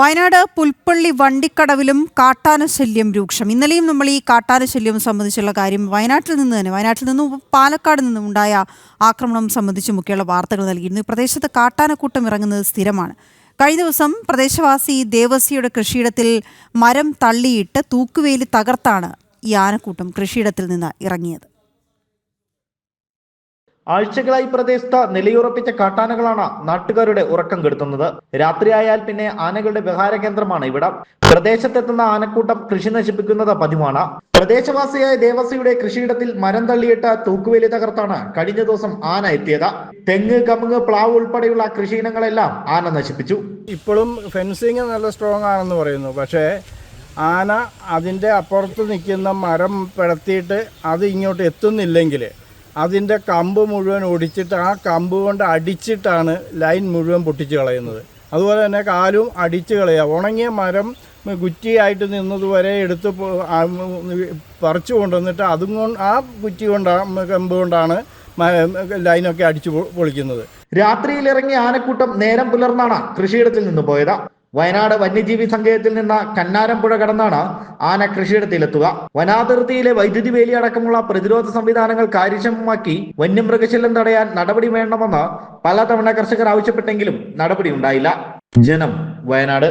വയനാട് പുൽപ്പള്ളി വണ്ടിക്കടവിലും കാട്ടാനശല്യം രൂക്ഷം. ഇന്നലെയും നമ്മൾ ഈ കാട്ടാനശല്യം സംബന്ധിച്ചുള്ള കാര്യം വയനാട്ടിൽ നിന്ന് തന്നെ വയനാട്ടിൽ നിന്നും പാലക്കാട് നിന്നും ഉണ്ടായ ആക്രമണം സംബന്ധിച്ചുമൊക്കെയുള്ള വാർത്തകൾ നൽകിയിരുന്നു. ഈ പ്രദേശത്ത് കാട്ടാനക്കൂട്ടം ഇറങ്ങുന്നത് സ്ഥിരമാണ്. കഴിഞ്ഞ ദിവസം പ്രദേശവാസി ദേവസിയുടെ കൃഷിയിടത്തിൽ മരം തള്ളിയിട്ട് തൂക്കുവേലി തകർത്താണ് ഈ ആനക്കൂട്ടം കൃഷിയിടത്തിൽ നിന്ന് ഇറങ്ങിയത്. ആഴ്ചകളായി പ്രദേശത്ത് നിലയുറപ്പിച്ച കാട്ടാനകളാണ് നാട്ടുകാരുടെ ഉറക്കം കെടുത്തുന്നത്. രാത്രിയായാൽ പിന്നെ ആനകളുടെ വിഹാര കേന്ദ്രമാണ് ഇവിടം. പ്രദേശത്തെത്തുന്ന ആനക്കൂട്ടം കൃഷി നശിപ്പിക്കുന്നത് പതിവാണ്. പ്രദേശവാസിയായ ദേവസ്വയുടെ കൃഷിയിടത്തിൽ മരം തള്ളിയിട്ട് തൂക്കുവേലി തകർത്താണ് കഴിഞ്ഞ ദിവസം ആന എത്തിയത്. തെങ്ങ് കമുങ്ങ് പ്ലാവ് ഉൾപ്പെടെയുള്ള കൃഷിയിനങ്ങളെല്ലാം ആന നശിപ്പിച്ചു. ഇപ്പോഴും ഫെൻസിങ് നല്ല സ്ട്രോങ് ആണെന്ന് പറയുന്നു. പക്ഷേ ആന അതിന്റെ അപ്പുറത്ത് നിൽക്കുന്ന മരം പിടത്തിയിട്ട് അത് ഇങ്ങോട്ട് എത്തുന്നില്ലെങ്കിൽ അതിന്റെ കമ്പ് മുഴുവൻ ഒടിച്ചിട്ട് ആ കമ്പ് കൊണ്ട് അടിച്ചിട്ടാണ് ലൈൻ മുഴുവൻ പൊട്ടിച്ച് കളയുന്നത്. അതുപോലെ തന്നെ കാലും അടിച്ച് കളയുക. ഉണങ്ങിയ മരം കുറ്റിയായിട്ട് നിന്നതുവരെ എടുത്ത് പറിച്ചു കൊണ്ടുവന്നിട്ട് അതും കൊണ്ട് ആ കുറ്റി കൊണ്ടാണ് കമ്പ് കൊണ്ടാണ് ലൈനൊക്കെ അടിച്ചു പൊളിക്കുന്നത്. രാത്രിയിൽ ഇറങ്ങിയ ആനക്കൂട്ടം നേരം പുലർന്നാണ് കൃഷിയിടത്തിൽ നിന്ന് പോയത്. വയനാട് വന്യജീവി സങ്കേതത്തിൽ നിന്ന് കന്നാരം പുഴ കടന്നാണ് ആന കൃഷിയിടത്തിലെത്തുക. വനാതിർത്തിയിലെ വൈദ്യുതി വേലി അടക്കമുള്ള പ്രതിരോധ സംവിധാനങ്ങൾ കാര്യക്ഷമമാക്കി വന്യമൃഗശല്യം തടയാൻ നടപടി വേണമെന്ന് പലതവണ കർഷകർ ആവശ്യപ്പെട്ടെങ്കിലും നടപടി ഉണ്ടായില്ല. ജനം വയനാട്.